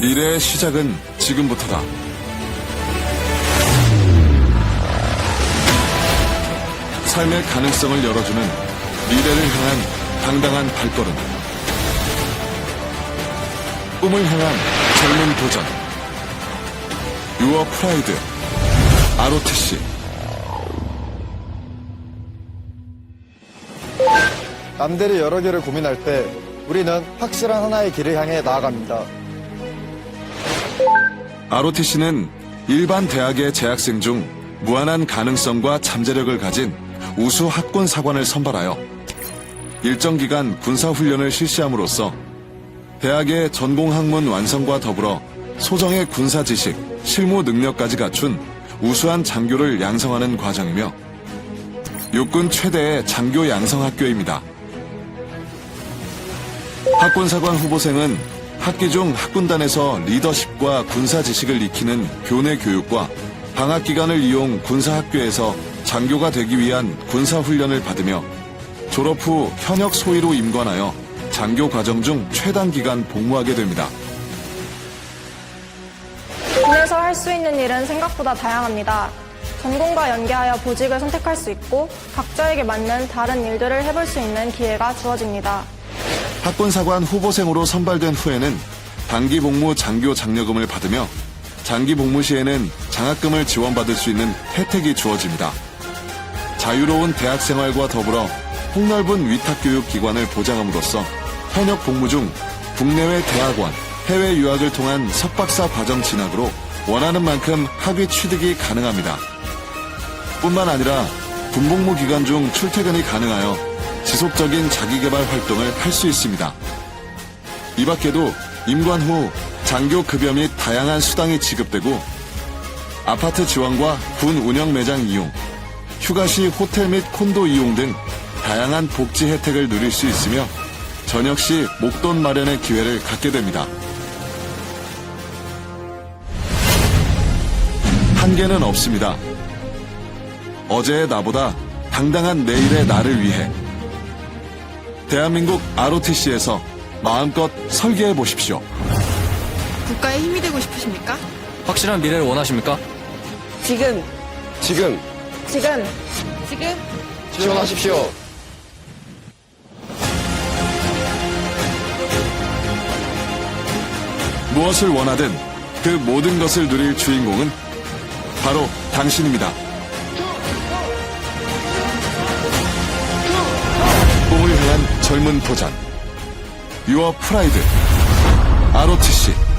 미래의 시작은 지금부터다. 삶의 가능성을 열어주는 미래를 향한 당당한 발걸음. 꿈을 향한 젊은 도전. 유어 프라이드. ROTC. 남들이 여러 개를 고민할 때 우리는 확실한 하나의 길을 향해 나아갑니다. ROTC는 일반 대학의 재학생 중 무한한 가능성과 잠재력을 가진 우수 학군 사관을 선발하여 일정 기간 군사훈련을 실시함으로써 대학의 전공 학문 완성과 더불어 소정의 군사 지식, 실무 능력까지 갖춘 우수한 장교를 양성하는 과정이며 육군 최대의 장교 양성 학교입니다. 학군사관 후보생은 학기 중 학군단에서 리더십과 군사 지식을 익히는 교내 교육과 방학 기간을 이용 군사 학교에서 장교가 되기 위한 군사 훈련을 받으며 졸업 후 현역 소위로 임관하여 장교 과정 중 최단 기간 복무하게 됩니다. 군에서 할 수 있는 일은 생각보다 다양합니다. 전공과 연계하여 보직을 선택할 수 있고 각자에게 맞는 다른 일들을 해볼 수 있는 기회가 주어집니다. 학군사관 후보생으로 선발된 후에는 단기 복무 장교 장려금을 받으며 장기 복무 시에는 장학금을 지원받을 수 있는 혜택이 주어집니다. 자유로운 대학 생활과 더불어 폭넓은 위탁교육 기관을 보장함으로써 현역 복무 중 국내외 대학원, 해외 유학을 통한 석박사 과정 진학으로 원하는 만큼 학위 취득이 가능합니다. 뿐만 아니라 군복무 기간 중 출퇴근이 가능하여 지속적인 자기개발 활동을 할 수 있습니다. 이 밖에도 임관 후 장교 급여 및 다양한 수당이 지급되고 아파트 지원과 군 운영 매장 이용, 휴가 시 호텔 및 콘도 이용 등 다양한 복지 혜택을 누릴 수 있으며 저녁 시 목돈 마련의 기회를 갖게 됩니다. 한계는 없습니다. 어제의 나보다 당당한 내일의 나를 위해 대한민국 ROTC에서 마음껏 설계해 보십시오. 국가의 힘이 되고 싶으십니까? 확실한 미래를 원하십니까? 지금 지금 지금 지금 지원하십시오. 무엇을 원하든 그 모든 것을 누릴 주인공은 바로 당신입니다. 젊은 도전. 유어 프라이드. ROTC.